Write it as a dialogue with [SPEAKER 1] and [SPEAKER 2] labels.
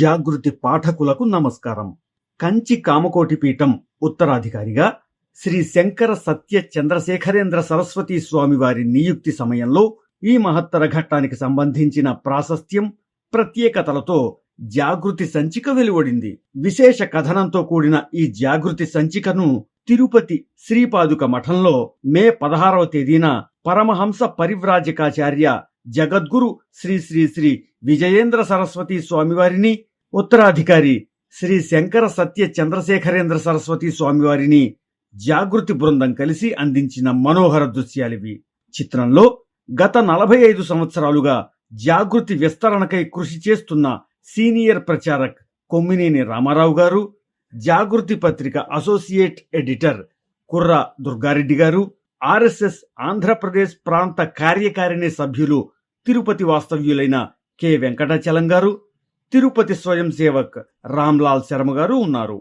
[SPEAKER 1] జాగృతి పాఠకులకు నమస్కారం. కంచి కామకోటి పీఠం ఉత్తరాధికారిగా శ్రీ శంకర సత్య చంద్రశేఖరేంద్ర సరస్వతి స్వామి వారి నియుక్తి సమయంలో ఈ మహత్తర ఘట్టానికి సంబంధించిన ప్రాశస్త్యం ప్రత్యేకతలతో జాగృతి సంచిక వెలువడింది. విశేష కథనంతో కూడిన ఈ జాగృతి సంచికను తిరుపతి శ్రీపాదుక మఠంలో మే పదహారవ తేదీన పరమహంస పరివ్రాజకాచార్య జగద్గురు శ్రీ శ్రీ శ్రీ విజయేంద్ర సరస్వతి స్వామివారిని ఉత్తరాధికారి శ్రీ శంకర సత్య చంద్రశేఖరేంద్ర సరస్వతి స్వామివారిని జాగృతి బృందం కలిసి అందించిన మనోహర దృశ్యాలివి. చిత్రంలో గత నలభై ఐదు సంవత్సరాలుగా జాగృతి విస్తరణకై కృషి చేస్తున్న సీనియర్ ప్రచారక్ కొమ్మినేని రామారావు గారు జాగృతి పత్రిక అసోసియేట్ ఎడిటర్ కుర్ర దుర్గారెడ్డి గారు ఆర్ఎస్ఎస్ ఆంధ్రప్రదేశ్ ప్రాంత కార్యకారిణి సభ్యులు తిరుపతి వాస్తవ్యులైన కె. వెంకటాచలం గారు తిరుపతి స్వయం సేవక్ రామ్లాల్ శర్మ గారు ఉన్నారు.